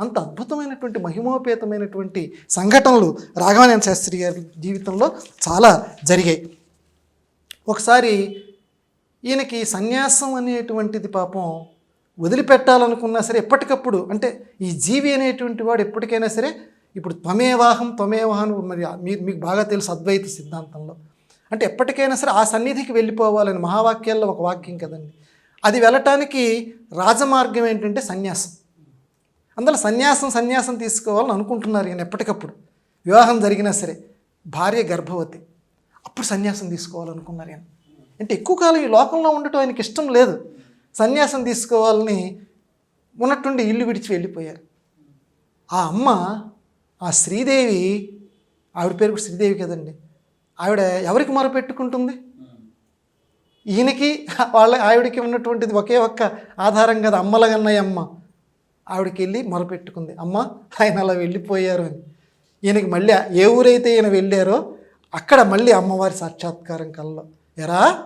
అంత అద్భుతమైనటువంటి మహిమోపేతమైనటువంటి సంఘటనలు రాఘవానంద శాస్త్రి గారి జీవితంలో చాలా జరిగాయి. ఒకసారి ఈయనకి సన్యాసం అనేటువంటిది పాపం వదిలిపెట్టాలనుకున్నా సరే ఎప్పటికప్పుడు అంటే ఈ జీవి అనేటువంటి వాడు ఎప్పటికైనా సరే ఇప్పుడు త్వమేవాహం త్వమేవాహం మరి మీరు మీకు బాగా తెలుసు అద్వైత సిద్ధాంతంలో. అంటే ఎప్పటికైనా సరే ఆ సన్నిధికి వెళ్ళిపోవాలని మహావాక్యాల్లో ఒక వాక్యం కదండి. అది వెళ్ళటానికి రాజమార్గం ఏంటంటే సన్యాసం. అందులో సన్యాసం సన్యాసం తీసుకోవాలని అనుకుంటున్నారు ఈయన ఎప్పటికప్పుడు. వివాహం జరిగినా సరే భార్య గర్భవతి. అప్పుడు సన్యాసం తీసుకోవాలనుకున్నారు ఈయన. అంటే ఎక్కువ కాలం ఈ లోకంలో ఉండటం ఆయనకి ఇష్టం లేదు. సన్యాసం తీసుకోవాలని ఉన్నట్టుండి ఇల్లు విడిచి వెళ్ళిపోయారు. ఆ అమ్మ ఆ శ్రీదేవి ఆవిడ పేరు కూడా శ్రీదేవి కదండి. ఆవిడ ఎవరికి మొరపెట్టుకుంటుంది? ఈయనకి వాళ్ళ ఆవిడకి ఉన్నటువంటిది ఒకే ఒక్క ఆధారం కదా అమ్మలగన్నయ్య అమ్మ. ఆవిడకి వెళ్ళి మొరపెట్టుకుంది. అమ్మ ఆయన అలా వెళ్ళిపోయారు అని. ఈయనకి మళ్ళీ ఏ ఊరైతే ఈయన వెళ్ళారో అక్కడ మళ్ళీ అమ్మవారి సాక్షాత్కారం కల్లో. ఎరా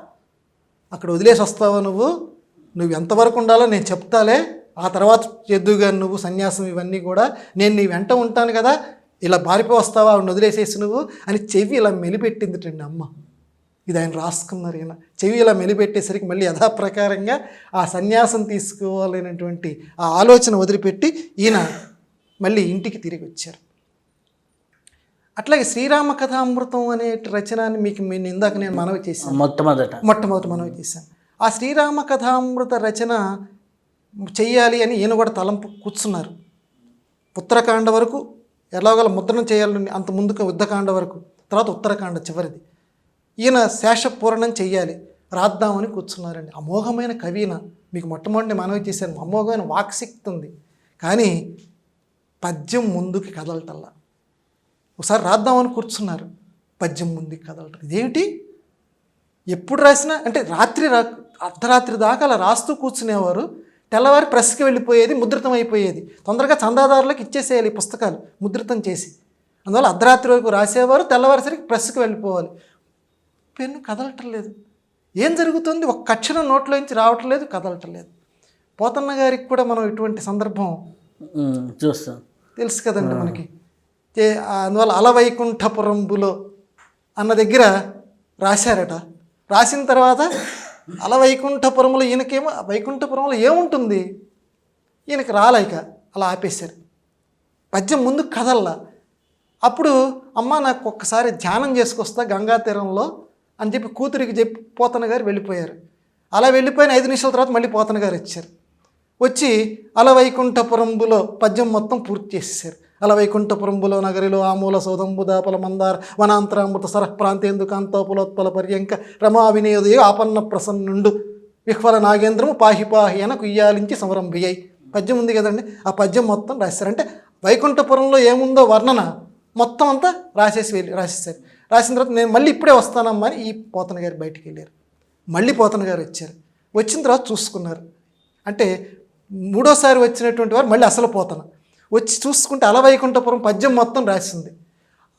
అక్కడ వదిలేసి వస్తావా నువ్వు? నువ్వు ఎంతవరకు ఉండాలో నేను చెప్తాలే. ఆ తర్వాత చేద్దుగా నువ్వు సన్యాసం ఇవన్నీ కూడా నేను నీ వెంట ఉంటాను కదా. ఇలా బారిపో వస్తావా? ఆవిడని వదిలేసేసి నువ్వు అని చెవి ఇలా మెలిపెట్టిందిటండి అమ్మ. ఇది ఆయన రాసుకున్నారు ఈయన. చెవి ఇలా మెలిపెట్టేసరికి మళ్ళీ యథాప్రకారంగా ఆ సన్యాసం తీసుకోవాలనేటువంటి ఆ ఆలోచన వదిలిపెట్టి ఈయన మళ్ళీ ఇంటికి తిరిగి వచ్చారు. అట్లాగే శ్రీరామ కథామృతం అనే రచనాన్ని మీకు నేను ఇందాక నేను మనవి చేశాను. మొట్టమొదట. మొట్టమొదటి మనవి చేశాను. ఆ శ్రీరామ కథామృత రచన చెయ్యాలి అని ఈయన కూడా తలంపు కూర్చున్నారు. ఉత్తరాఖండ వరకు ఎలాగోల ముద్రణ చేయాలని అంత ముందుకు యుద్ధకాండ వరకు తర్వాత ఉత్తరాఖండ చివరిది. ఈయన శేషపూరణం చెయ్యాలి. రాద్దామని కూర్చున్నారండి. అమోఘమైన కవిన మీకు మొట్టమొదటి మనవి చేశాను. అమోఘమైన వాక్శక్తి ఉంది. కానీ పద్యం ముందుకి కదలటల్లా. ఒకసారి రాద్దామని కూర్చున్నారు. పద్యం ముందుకి కదలటం. ఇదేమిటి? ఎప్పుడు రాసినా అంటే రాత్రి రా అర్ధరాత్రి దాకా అలా రాస్తూ కూర్చునేవారు. తెల్లవారి ప్రెస్కి వెళ్ళిపోయేది ముద్రితం అయిపోయేది. తొందరగా చందాదారులకు ఇచ్చేసేయాలి పుస్తకాలు ముద్రితం చేసి. అందువల్ల అర్ధరాత్రి వరకు రాసేవారు తెల్లవారిసరికి ప్రెస్కి వెళ్ళిపోవాలి. పెన్ను కదలటం లేదు. ఏం జరుగుతుంది? ఒక్క అక్షరం నోట్లోంచి రావటం లేదు కదలటం లేదు. పోతన్న గారికి కూడా మనం ఇటువంటి సందర్భం చూస్తాం. తెలుసు కదండి మనకి. అందువల్ల అలవైకుంఠపురంబులో అన్న దగ్గర రాశారట. రాసిన తర్వాత అలవైకుంఠపురంలో ఈయనకేమో వైకుంఠపురంలో ఏముంటుంది? ఈయనకి రాలేక అలా ఆపేశారు. పద్యం ముందు కదల్లా. అప్పుడు అమ్మ నాకు ఒక్కసారి ధ్యానం చేసుకొస్తా గంగా తీరంలో అని చెప్పి కూతురికి చెప్పి పోతన గారు వెళ్ళిపోయారు. అలా వెళ్ళిపోయిన ఐదు నిమిషాల తర్వాత మళ్ళీ పోతన గారు వచ్చారు. వచ్చి అలవైకుంఠపురంబులో పద్యం మొత్తం పూర్తి చేసేసారు. అలవైకుంఠపురంబులో నగరిలో ఆమూల సౌదంబు దాపల మందార వనాంతరామృత సరః ప్రాంతేందు కాంతోపులోత్పల పర్యంక రమా వినియోదయ ఆపన్న ప్రసన్నుండు విహ్వల నాగేంద్రము పాహి పాహి అన కుయ్యాలించి సంరంభియ్యాయి పద్యం ఉంది కదండి. ఆ పద్యం మొత్తం రాశారు అంటే వైకుంఠపురంలో ఏముందో వర్ణన మొత్తం అంతా రాసేసి వెళ్ళి రాసేసారు. రాసిన తర్వాత నేను మళ్ళీ ఇప్పుడే వస్తానమ్మా అని ఈ పోతన గారు బయటికి వెళ్ళారు. మళ్ళీ పోతన గారు వచ్చారు. వచ్చిన తర్వాత చూసుకున్నారు. అంటే మూడోసారి వచ్చినటువంటి వారు మళ్ళీ అసలు పోతన. వచ్చి చూసుకుంటే అలవైకుంఠపురం పద్యం మొత్తం రాసింది.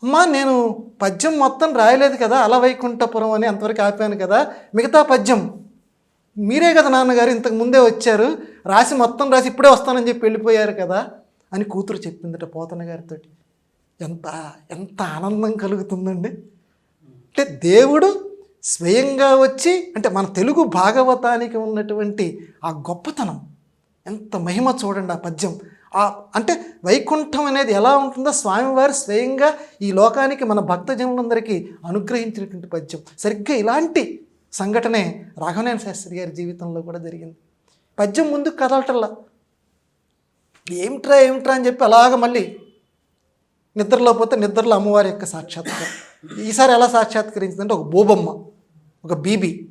అమ్మా నేను పద్యం మొత్తం రాయలేదు కదా అలవైకుంఠపురం అని అంతవరకు ఆపాను కదా మిగతా పద్యం మీరే కదా నాన్నగారు ఇంతకు ముందే వచ్చారు రాసి మొత్తం రాసి ఇప్పుడే వస్తానని చెప్పి వెళ్ళిపోయారు కదా అని కూతురు చెప్పిందట పోతన గారితో ఎంత ఎంత ఆనందం కలుగుతుందండి? అంటే దేవుడు స్వయంగా వచ్చి అంటే మన తెలుగు భాగవతానికి ఉన్నటువంటి ఆ గొప్పతనం ఎంత మహిమ చూడండి ఆ పద్యం. ఆ అంటే వైకుంఠం అనేది ఎలా ఉంటుందో స్వామివారు స్వయంగా ఈ లోకానికి మన భక్తజనులందరికీ అనుగ్రహించినటువంటి పద్యం. సరిగ్గా ఇలాంటి సంఘటనే రాఘవనాయన శాస్త్రి గారి జీవితంలో కూడా జరిగింది. పద్యం ముందుకు కదలటల్లా ఏమిట్రా ఏమిట్రా అని చెప్పి అలాగ మళ్ళీ నిద్రలో పోతే నిద్రలో అమ్మవారి యొక్క సాక్షాత్కారం. ఈసారి ఎలా సాక్షాత్కరించిందంటే ఒక బోబమ్మ ఒక బీబీ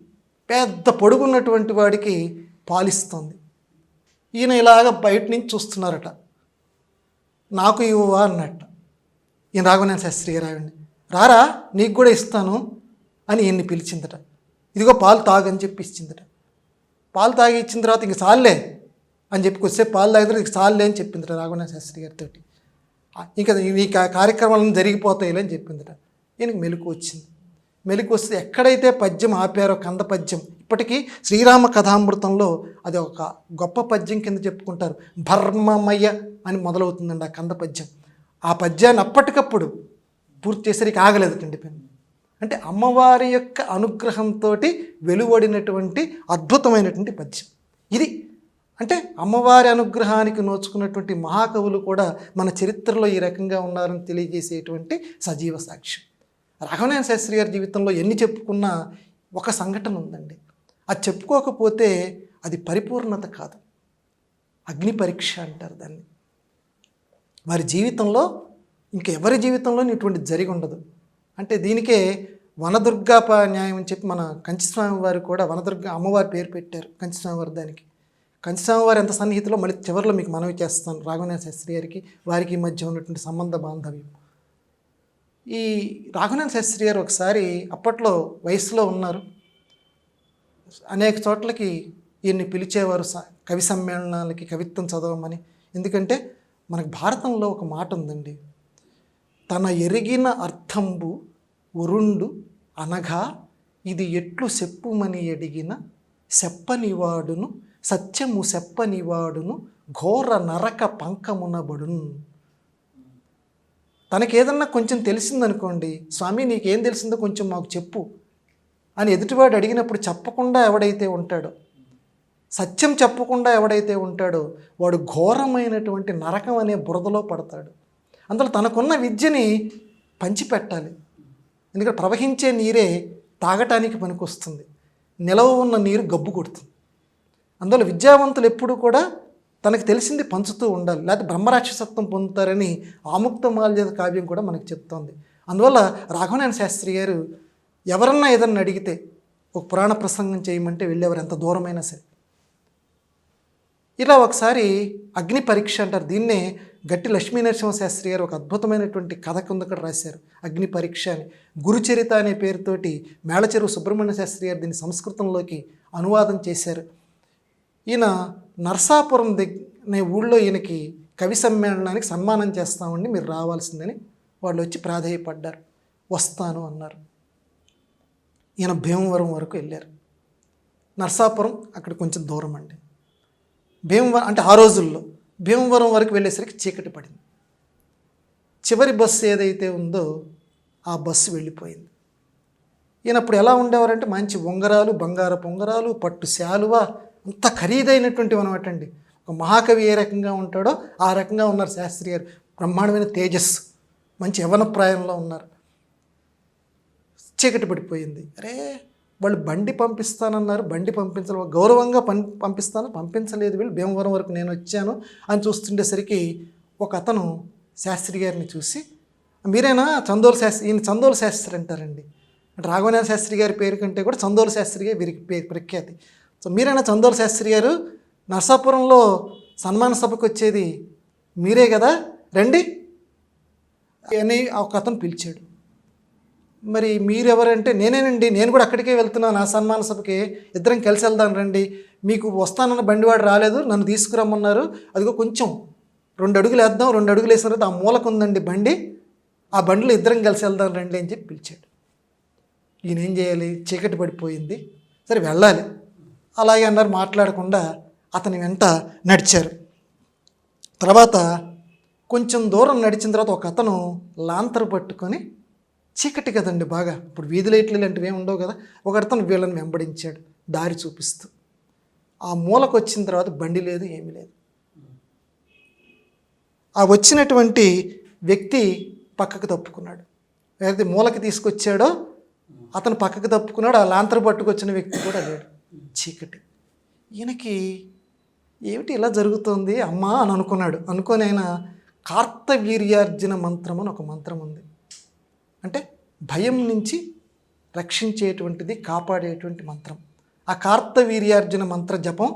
పెద్ద పొడుగున్నటువంటి వాడికి పాలిస్తుంది. ఈయన ఇలాగ బయట నుంచి చూస్తున్నారట. నాకు ఇవ్వవా అన్నట్ట. ఈయన రాఘవనేన శాస్త్రి రారా నీకు కూడా ఇస్తాను అని ఈయన్ని పిలిచిందట. ఇదిగో పాలు తాగని చెప్పి ఇచ్చిందట. పాలు తాగి ఇచ్చిన తర్వాత ఇంక చాలులే అని చెప్పి కొద్దిసేపు పాలు తాగితే ఇంక చాలులే అని చెప్పిందట రాఘవనేన శాస్త్రి గారితోటి. ఇంకా ఈ కార్యక్రమాలను జరిగిపోతాయిలే అని చెప్పిందట. ఈయనకి మెలకు వచ్చింది. మెలకు వస్తే ఎక్కడైతే పద్యం ఆపారో కంద పద్యం ఇప్పటికీ శ్రీరామ కథామృతంలో అది ఒక గొప్ప పద్యం కింద చెప్పుకుంటారు. భర్మమయ అని మొదలవుతుందండి ఆ కంద పద్యం. ఆ పద్యాన్ని అప్పటికప్పుడు పూర్తి చేసరికి ఆగలేదు పెన్ను అంటే అమ్మవారి యొక్క అనుగ్రహంతో వెలువడినటువంటి అద్భుతమైనటువంటి పద్యం. ఇది అంటే అమ్మవారి అనుగ్రహానికి నోచుకున్నటువంటి మహాకవులు కూడా మన చరిత్రలో ఈ రకంగా ఉన్నారని తెలియజేసేటువంటి సజీవ సాక్ష్యం. రాఘవనారాయణ శాస్త్రి గారి జీవితంలో ఎన్ని చెప్పుకున్నా ఒక సంఘటన ఉందండి. అది చెప్పుకోకపోతే అది పరిపూర్ణత కాదు. అగ్ని పరీక్ష అంటారు దాన్ని. వారి జీవితంలో ఇంకెవరి ఎవరి జీవితంలో ఇటువంటి జరిగి ఉండదు. అంటే దీనికే వనదుర్గాప న్యాయం అని చెప్పి మన కంచిస్వామి వారు కూడా వనదుర్గ అమ్మవారి పేరు పెట్టారు కంచిస్వామి వారు దానికి. కంచిస్వామి వారు ఎంత సన్నిహితులో మళ్ళీ చివరిలో మీకు మనవి చేస్తాను. రాఘవనాథ శాస్త్రి గారికి వారికి మధ్య ఉన్నటువంటి సంబంధ బాంధవ్యం. ఈ రాఘవనాథ శాస్త్రి గారు ఒకసారి అప్పట్లో వయసులో ఉన్నారు. అనేక చోట్లకి ఈయన్ని పిలిచేవారు స- కవి సమ్మేళనాలకి కవిత్వం చదవమని. ఎందుకంటే మనకు భారతంలో ఒక మాట ఉందండి. తన ఎరిగిన అర్థంబు ఉరుండు అనగా ఇది ఎట్లు చెప్పుమని ఎడిగిన చెప్పనివాడును సత్యము సెప్పనివాడును ఘోర నరక పంకమునబడును. తనకేదన్నా కొంచెం తెలిసిందనుకోండి స్వామి నీకేం తెలిసిందో కొంచెం మాకు చెప్పు అని ఎదుటివాడు అడిగినప్పుడు చెప్పకుండా ఎవడైతే ఉంటాడో సత్యం చెప్పకుండా ఎవడైతే ఉంటాడో వాడు ఘోరమైనటువంటి నరకం అనే బురదలో పడతాడు. అందులో తనకున్న విద్యని పంచిపెట్టాలి. ఎందుకంటే ప్రవహించే నీరే తాగటానికి పనికొస్తుంది. నిలవ ఉన్న నీరు గబ్బు కొడుతుంది. అందువల్ల విద్యావంతులు ఎప్పుడు కూడా తనకు తెలిసింది పంచుతూ ఉండాలి. లేకపోతే బ్రహ్మరాక్షసత్వం పొందుతారని ఆముక్త మాల్యద కావ్యం కూడా మనకు చెప్తోంది. అందువల్ల రాఘవనారాయణ శాస్త్రి గారు ఎవరన్నా ఏదన్నా అడిగితే ఒక పురాణ ప్రసంగం చేయమంటే వెళ్ళేవారు ఎంత దూరమైనా సరే. ఇలా ఒకసారి అగ్ని పరీక్ష అంటారు. దీన్నే గట్టి లక్ష్మీ నరసింహ శాస్త్రి గారు ఒక అద్భుతమైనటువంటి కథ కింద కూడా రాశారు. అగ్ని పరీక్ష అని. గురుచరిత అనే పేరుతోటి మేళచెరువు సుబ్రహ్మణ్య శాస్త్రి గారు దీన్ని సంస్కృతంలోకి అనువాదం చేశారు. ఈయన నర్సాపురం దగ్గ అనే ఊళ్ళో ఈయనకి కవి సమ్మేళనానికి సన్మానం చేస్తామండి మీరు రావాల్సిందని వాళ్ళు వచ్చి ప్రాధేయపడ్డారు. వస్తాను అన్నారు. ఈయన భీమవరం వరకు వెళ్ళారు. నర్సాపురం అక్కడ కొంచెం దూరం అండి. భీమవరం అంటే ఆ రోజుల్లో భీమవరం వరకు వెళ్ళేసరికి చీకటి పడింది. చివరి బస్సు ఏదైతే ఉందో ఆ బస్సు వెళ్ళిపోయింది. ఈయన అప్పుడు ఎలా ఉండేవారంటే మంచి ఉంగరాలు బంగారపు ఉంగరాలు పట్టు శాలువ అంత ఖరీదైనటువంటి అనమాట అండి ఒక మహాకవి ఏ రకంగా ఉంటాడో ఆ రకంగా ఉన్నారు శాస్త్రి గారు. బ్రహ్మాండమైన తేజస్సు. మంచి యవనప్రాయంలో ఉన్నారు. చీకటి పడిపోయింది. అరే వాళ్ళు బండి పంపిస్తానన్నారు. బండి పంపించాలి గౌరవంగా పం పంపిస్తాను. పంపించలేదు వీళ్ళు. భీమవరం వరకు నేను వచ్చాను అని చూస్తుండేసరికి ఒక అతను శాస్త్రి గారిని చూసి మీరేనా? చందోల శాస్త్రి ఈయన చందోల శాస్త్రి అంటారండి. రాఘవనాథ శాస్త్రి గారి పేరు కంటే కూడా చందోల శాస్త్రి గారి వీరికి పేరు ప్రఖ్యాతి. సో మీరైనా చందోలు శాస్త్రి గారు నర్సాపురంలో సన్మాన సభకు వచ్చేది మీరే కదా? రండి. అని ఒక అతను పిలిచాడు. మరి మీరెవరంటే నేనేనండి నేను కూడా అక్కడికే వెళ్తున్నాను ఆ సన్మాన సభకి. ఇద్దరం కలిసి వెళ్దాం రండి. మీకు వస్తానన్న బండివాడు రాలేదు నన్ను తీసుకురమ్మన్నారు. అదిగో కొంచెం రెండు అడుగులు వేద్దాం రెండు అడుగులు వేసిన తర్వాత ఆ మూలకు ఉందండి బండి. ఆ బండిలో ఇద్దరం కలిసి వెళ్దాం రండి అని చెప్పి పిలిచాడు. ఈయన ఏం చేయాలి? చీకటి పడిపోయింది. సరే వెళ్ళాలి. అలాగే అన్నారు మాట్లాడకుండా అతని వెంట నడిచారు. తర్వాత కొంచెం దూరం నడిచిన తర్వాత ఒక అతను లాంతరు పట్టుకొని చీకటి కదండి బాగా. ఇప్పుడు వీధి లైట్లు ఇలాంటివి ఏమి ఉండవు కదా. ఒక అతను వీళ్ళని వెంబడించాడు దారి చూపిస్తూ. ఆ మూలకు వచ్చిన తర్వాత బండి లేదు ఏమీ లేదు. ఆ వచ్చినటువంటి వ్యక్తి పక్కకు తప్పుకున్నాడు. ఏదైతే మూలకి తీసుకొచ్చాడో అతను పక్కకు తప్పుకున్నాడు ఆ లాంతరు పట్టుకొచ్చిన వ్యక్తి కూడా లేడు. చీకటి. ఈయనకి ఏమిటి ఇలా జరుగుతోంది? అమ్మా అని అనుకున్నాడు. అనుకొని ఆయన కార్తవీర్యార్జున మంత్రం అని ఒక మంత్రం ఉంది. అంటే భయం నుంచి రక్షించేటువంటిది కాపాడేటువంటి మంత్రం. ఆ కార్తవీర్యార్జున మంత్ర జపం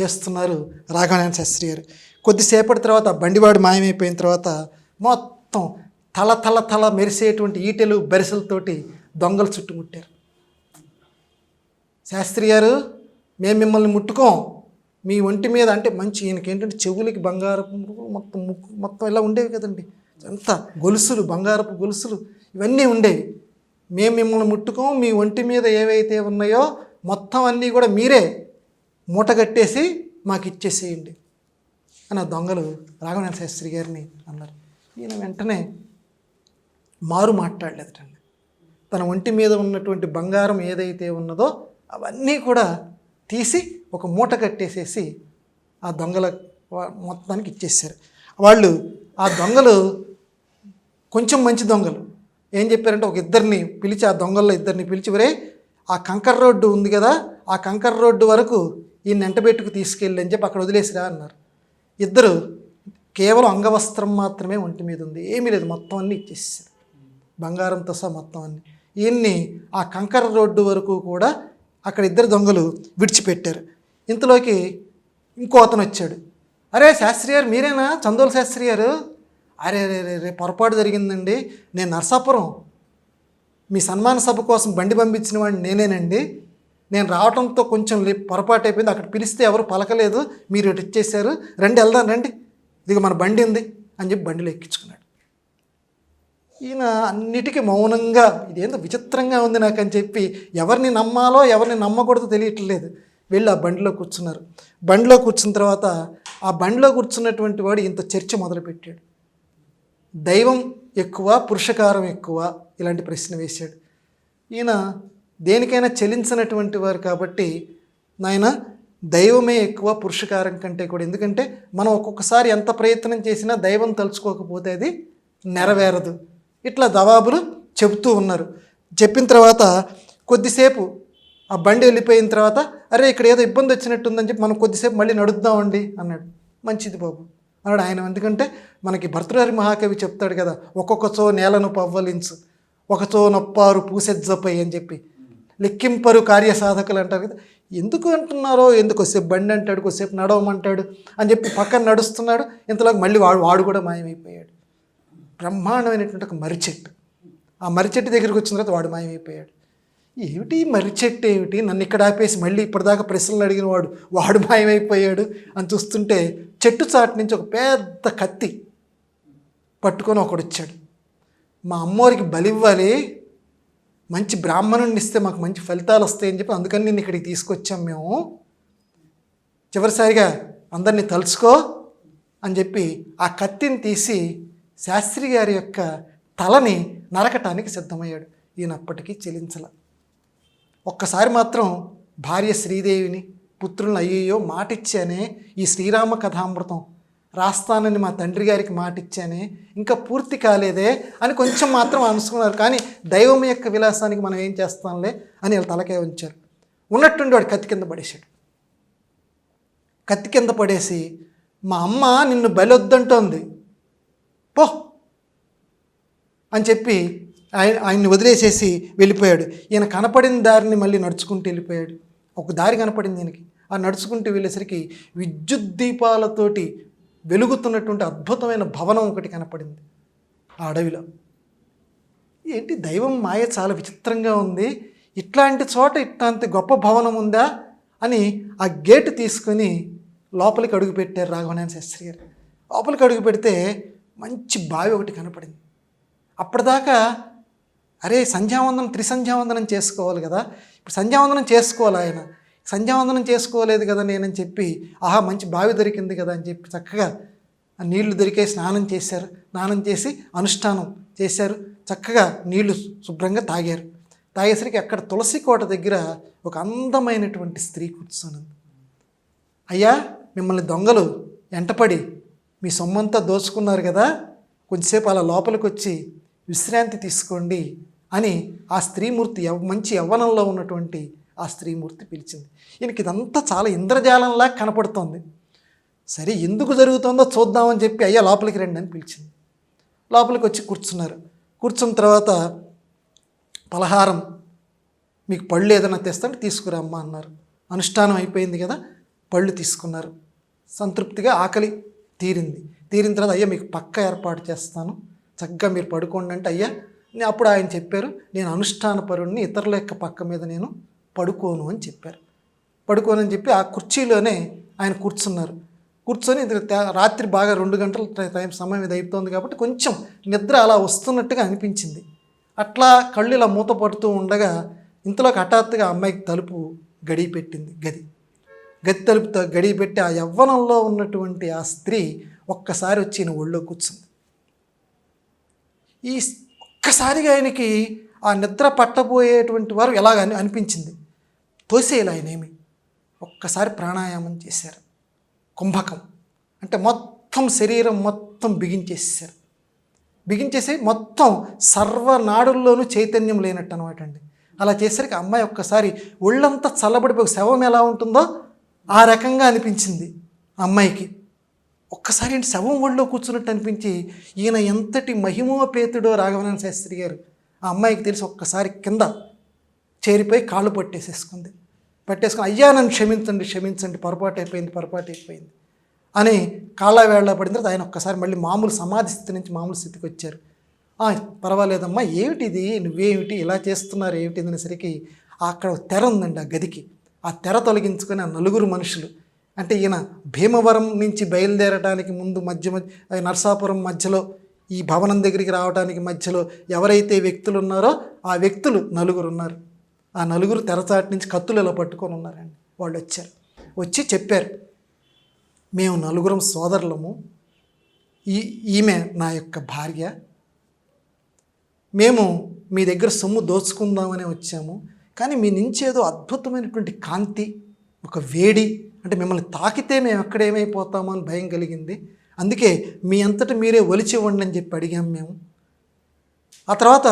చేస్తున్నారు రాఘవనారాయణ శాస్త్రి గారు. కొద్దిసేపటి తర్వాత బండివాడు మాయమైపోయిన తర్వాత మొత్తం తల తల తల మెరిసేటువంటి ఈటెలు బెరసలతోటి దొంగలు చుట్టుముట్టారు. శాస్త్రి గారు మేము మిమ్మల్ని ముట్టుకోం. మీ ఒంటి మీద అంటే మంచి ఈయనకి ఏంటంటే చెవులకి బంగారపు మొత్తం ముక్కు మొత్తం ఇలా ఉండేవి కదండి. అంత గొలుసులు బంగారపు గొలుసులు ఇవన్నీ ఉండేవి. మేము మిమ్మల్ని ముట్టుకోం. మీ ఒంటి మీద ఏవైతే ఉన్నాయో మొత్తం అన్నీ కూడా మీరే మూటగట్టేసి మాకు ఇచ్చేసేయండి అని ఆ దొంగలు రాఘవనాథ శాస్త్రి గారిని అన్నారు. ఈయన వెంటనే మారు మాట్లాడలేదటండి. తన ఒంటి మీద ఉన్నటువంటి బంగారం ఏదైతే ఉన్నదో అవన్నీ కూడా తీసి ఒక మూట కట్టేసేసి ఆ దొంగల మొత్తానికి ఇచ్చేసారు వాళ్ళు ఆ దొంగలు కొంచెం మంచి దొంగలు. ఏం చెప్పారంటే ఒక ఇద్దరిని పిలిచి ఆ దొంగల్లో ఇద్దరిని పిలిచి వరే ఆ కంకర్ రోడ్డు ఉంది కదా ఆ కంకర్ రోడ్డు వరకు ఈ నెంటబెట్టుకు తీసుకెళ్ళి అని చెప్పి అక్కడ వదిలేసిరా అన్నారు. ఇద్దరు కేవలం అంగవస్త్రం మాత్రమే ఒంటి మీద ఉంది. ఏమీ లేదు మొత్తం అన్నీ ఇచ్చేసారు బంగారంతో సహా మొత్తం అన్ని. ఈయన్ని ఆ కంకర రోడ్డు వరకు కూడా అక్కడ ఇద్దరు దొంగలు విడిచిపెట్టారు. ఇంతలోకి ఇంకో అతను వచ్చాడు. అరే శాస్త్రి గారు మీరేనా? చందోలు శాస్త్రి గారు అరే అరే అరే రే పొరపాటు జరిగిందండి. నేను నర్సాపురం. మీ సన్మాన సభ కోసం బండి పంపించిన వాడిని నేనేనండి. నేను రావడంతో కొంచెం పొరపాటు అయిపోయింది. అక్కడ పిలిస్తే ఎవరు పలకలేదు. మీరు ఇటు ఇచ్చేసారు రండి వెళ్దాం రండి. ఇదిగో మన బండి ఉంది అని చెప్పి బండిలో ఎక్కించుకున్నాడు. ఈయన అన్నిటికీ మౌనంగా ఇదేందో విచిత్రంగా ఉంది నాకు అని చెప్పి ఎవరిని నమ్మాలో ఎవరిని నమ్మకూడదో తెలియట్లేదు. వెళ్ళి ఆ బండిలో కూర్చున్నారు. బండిలో కూర్చున్న తర్వాత ఆ బండిలో కూర్చున్నటువంటి వాడు ఇంత చర్చ మొదలుపెట్టాడు. దైవం ఎక్కువ పురుషకారం ఎక్కువ ఇలాంటి ప్రశ్న వేశాడు. ఈయన దేనికైనా చెలించినటువంటి వారు కాబట్టి నాయన దైవమే ఎక్కువ పురుషకారం కంటే కూడా. ఎందుకంటే మనం ఒక్కొక్కసారి ఎంత ప్రయత్నం చేసినా దైవం తలుచుకోకపోతే అది నెరవేరదు. ఇట్లా జవాబులు చెబుతూ ఉన్నారు. చెప్పిన తర్వాత కొద్దిసేపు ఆ బండి వెళ్ళిపోయిన తర్వాత అరే ఇక్కడ ఏదో ఇబ్బంది వచ్చినట్టుందని చెప్పి మనం కొద్దిసేపు మళ్ళీ నడుద్దామండి అన్నాడు. మంచిది బాబు అన్నాడు ఆయన. ఎందుకంటే మనకి భర్తృహరి మహాకవి చెప్తాడు కదా ఒక్కొక్కచో నేలను పవ్వలించు ఒకచో నొప్పారు పూసెజ్జపై అని చెప్పి. లెక్కింపరు కార్యసాధకులు అంటారు కదా ఎందుకు అంటున్నారో ఎందుకు కొద్దిసేపు బండి అంటాడు కొద్దిసేపు నడవమంటాడు అని చెప్పి పక్కన నడుస్తున్నాడు. ఇంతలోకి మళ్ళీ వాడు వాడు కూడా మాయమైపోయాడు. బ్రహ్మాండమైనటువంటి ఒక మరిచెట్టు. ఆ మరిచెట్టు దగ్గరికి వచ్చిన తర్వాత వాడు మాయమైపోయాడు. ఏమిటి మరిచెట్టు ఏమిటి? నన్ను ఇక్కడ ఆపేసి మళ్ళీ ఇప్పటిదాకా ప్రశ్నలు అడిగిన వాడు వాడు మాయమైపోయాడు అని చూస్తుంటే చెట్టు చాటు నుంచి ఒక పెద్ద కత్తి పట్టుకొని ఒకడు వచ్చాడు. మా అమ్మోరికి బలివ్వాలి మంచి బ్రాహ్మణుడిని ఇస్తే మాకు మంచి ఫలితాలు వస్తాయని చెప్పి అందుకని నేను ఇక్కడికి తీసుకొచ్చాం మేము. చివరిసారిగా అందరినీ తలుచుకో అని చెప్పి ఆ కత్తిని తీసి శాస్త్రి గారి యొక్క తలని నరకటానికి సిద్ధమయ్యాడు. ఈయన అప్పటికీ చెలించల. ఒక్కసారి మాత్రం భార్య శ్రీదేవిని పుత్రులను అయ్యయ్యో మాటిచ్చానే ఈ శ్రీరామ కథామృతం. రాస్తానని మా తండ్రి గారికి మాటిచ్చానే ఇంకా పూర్తి కాలేదే అని కొంచెం మాత్రం అనుకున్నారు. కానీ దైవం యొక్క విలాసానికి మనం ఏం చేస్తాంలే అని వీళ్ళ తలకే ఉంచారు. ఉన్నట్టుండి వాడు కత్తి కింద పడేశాడు. కత్తి కింద పడేసి మా అమ్మ నిన్ను బలొద్దంటోంది పో అని చెప్పి ఆయన ఆయన్ని వదిలేసేసి వెళ్ళిపోయాడు. ఈయన కనపడిన దారిని మళ్ళీ నడుచుకుంటూ వెళ్ళిపోయాడు. ఒక దారి కనపడింది ఈయనకి. ఆ నడుచుకుంటూ వెళ్ళేసరికి విద్యుత్ దీపాలతోటి వెలుగుతున్నటువంటి అద్భుతమైన భవనం ఒకటి కనపడింది ఆ అడవిలో. ఏంటి దైవం మాయ చాలా విచిత్రంగా ఉంది. ఇట్లాంటి చోట ఇట్లాంటి గొప్ప భవనం ఉందా అని ఆ గేటు తీసుకొని లోపలికి అడుగు పెట్టారు రాఘవనారాయణ శాస్త్రి గారు. లోపలికి అడుగు పెడితే మంచి బావి ఒకటి కనపడింది. అప్పటిదాకా అరే సంధ్యావందనం త్రిసంధ్యావందనం చేసుకోవాలి కదా. ఇప్పుడు సంధ్యావందనం చేసుకోవాలి ఆయన. సంధ్యావందనం చేసుకోలేదు కదా నేనని చెప్పి ఆహా మంచి బావి దొరికింది కదా అని చెప్పి చక్కగా ఆ నీళ్ళు దొరికే స్నానం చేశారు. స్నానం చేసి అనుష్ఠానం చేశారు. చక్కగా నీళ్ళు శుభ్రంగా తాగారు. తాగేసరికి అక్కడ తులసి కోట దగ్గర ఒక అందమైనటువంటి స్త్రీ కూర్చొని అయ్యా మిమ్మల్ని దొంగలు ఎంటపడి మీ సొమ్మంతా దోచుకున్నారు కదా కొంచెంసేపు అలా లోపలికి వచ్చి విశ్రాంతి తీసుకోండి అని ఆ స్త్రీమూర్తి యవ్ మంచి యవ్వనంలో ఉన్నటువంటి ఆ స్త్రీమూర్తి పిలిచింది. ఈయనకి ఇదంతా చాలా ఇంద్రజాలంలా కనపడుతోంది. సరే ఎందుకు జరుగుతుందో చూద్దామని చెప్పి అయ్యా లోపలికి రండి అని పిలిచింది. లోపలికి వచ్చి కూర్చున్నారు. కూర్చున్న తర్వాత పలహారం మీకు పళ్ళు ఏదైనా తెస్తాంటే తీసుకురామ్మా అన్నారు. అనుష్ఠానం అయిపోయింది కదా పళ్ళు తీసుకున్నారు. సంతృప్తిగా ఆకలి తీరింది. తీరిన తర్వాత అయ్యా మీకు పక్క ఏర్పాటు చేస్తాను. చక్కగా మీరు పడుకోండి అంటే అయ్యా అప్పుడు ఆయన చెప్పారు నేను అనుష్ఠాన పరుణ్ణి ఇతరుల యొక్క పక్క మీద నేను పడుకోను అని చెప్పారు. పడుకోను అని చెప్పి ఆ కుర్చీలోనే ఆయన కూర్చున్నారు. కూర్చొని రాత్రి బాగా రెండు గంటల టైం సమయం ఇది అయిపోతుంది కాబట్టి కొంచెం నిద్ర అలా వస్తున్నట్టుగా అనిపించింది. అట్లా కళ్ళు ఇలా మూత పడుతూ ఉండగా ఇంతలోకి హఠాత్తుగా అమ్మాయికి తలుపు గడి పెట్టింది గది. గది తలుపుతో గడి పెట్టి ఆ యవ్వనంలో ఉన్నటువంటి ఆ స్త్రీ ఒక్కసారి వచ్చి ఈయన ఒళ్ళో కూర్చుంది. ఈ ఒక్కసారిగా ఆయనకి ఆ నిద్ర పట్టబోయేటువంటి వారు ఎలాగ అని అనిపించింది? తోసేయాలి ఆయన ఏమి ఒక్కసారి ప్రాణాయామం చేశారు. కుంభకం. అంటే మొత్తం శరీరం మొత్తం బిగించేసేసారు బిగించేసి మొత్తం సర్వనాడుల్లోనూ చైతన్యం లేనట్టు అనమాట అండి అలా చేసరికి అమ్మాయి ఒక్కసారి ఒళ్ళంతా చల్లబడిపోయి శవం ఎలా ఉంటుందో ఆ రకంగా అనిపించింది ఆ అమ్మాయికి. ఒక్కసారి శవం ఒళ్ళో కూర్చున్నట్టు అనిపించి ఈయన ఎంతటి మహిమోపేతుడో రాఘవనారాయణ శాస్త్రి గారు ఆ అమ్మాయికి తెలిసి ఒక్కసారి కింద చేరిపోయి కాళ్ళు పట్టేసేసుకుంది. పట్టేసుకుని అయ్యా నన్ను క్షమించండి క్షమించండి పొరపాటు అయిపోయింది పొరపాటు అయిపోయింది అని కాళ్ళ వేళ్ళ పడిన తర్వాత ఆయన ఒక్కసారి మళ్ళీ మామూలు సమాధి స్థితి నుంచి మామూలు స్థితికి వచ్చారు. పర్వాలేదమ్మా ఏమిటిది? నువ్వేమిటి? ఇలా చేస్తున్నారు ఏమిటి అనేసరికి అక్కడ తెర ఉందండి ఆ గదికి. ఆ తెర తొలగించుకొని ఆ నలుగురు మనుషులు. అంటే ఈయన భీమవరం నుంచి బయలుదేరడానికి ముందు మధ్య మధ్య నర్సాపురం మధ్యలో ఈ భవనం దగ్గరికి రావడానికి మధ్యలో ఎవరైతే వ్యక్తులు ఉన్నారో ఆ వ్యక్తులు నలుగురు ఉన్నారు. ఆ నలుగురు తెరచాటి నుంచి కత్తులు ఇలా పట్టుకొని ఉన్నారండి. వాళ్ళు వచ్చారు. వచ్చి చెప్పారు మేము నలుగురం సోదరులము. ఈ ఈమె నా యొక్క భార్య. మేము మీ దగ్గర సొమ్ము దోచుకుందామనే వచ్చాము. కానీ మీ నుంచి ఏదో అద్భుతమైనటువంటి కాంతి ఒక వేడి అంటే మిమ్మల్ని తాకితే మేము ఎక్కడ ఏమైపోతామో అని భయం కలిగింది. అందుకే మీ అంతట మీరే ఒలిచి ఇవ్వండి అని చెప్పి అడిగాం మేము. ఆ తర్వాత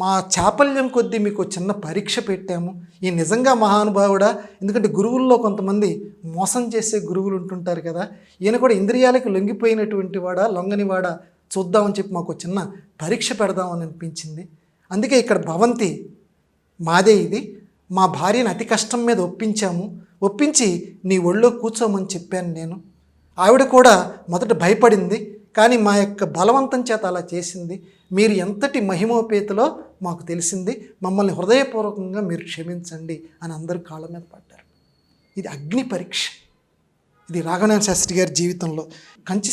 మా చాపల్యం కొద్దీ మీకు చిన్న పరీక్ష పెట్టాము. ఈ నిజంగా మహానుభావుడా ఎందుకంటే గురువుల్లో కొంతమంది మోసం చేసే గురువులు ఉంటుంటారు కదా ఈయన కూడా ఇంద్రియాలకు లొంగిపోయినటువంటి వాడా లొంగని వాడా చూద్దామని చెప్పి మాకు చిన్న పరీక్ష పెడదామని అనిపించింది. అందుకే ఇక్కడ భవంతి మాదే ఇది. మా భార్యను అతి కష్టం మీద ఒప్పించాము. ఒప్పించి నీ ఒళ్ళో కూర్చోమని చెప్పాను నేను. ఆవిడ కూడా మొదట భయపడింది కానీ మా యొక్క బలవంతం చేత అలా చేసింది. మీరు ఎంతటి మహిమోపేతలో మాకు తెలిసింది మమ్మల్ని హృదయపూర్వకంగా మీరు క్షమించండి అని అందరూ కాళ్ళ మీద పడ్డారు. ఇది అగ్ని పరీక్ష. ఇది రాఘవనాథ శాస్త్రి గారి జీవితంలో. కంచి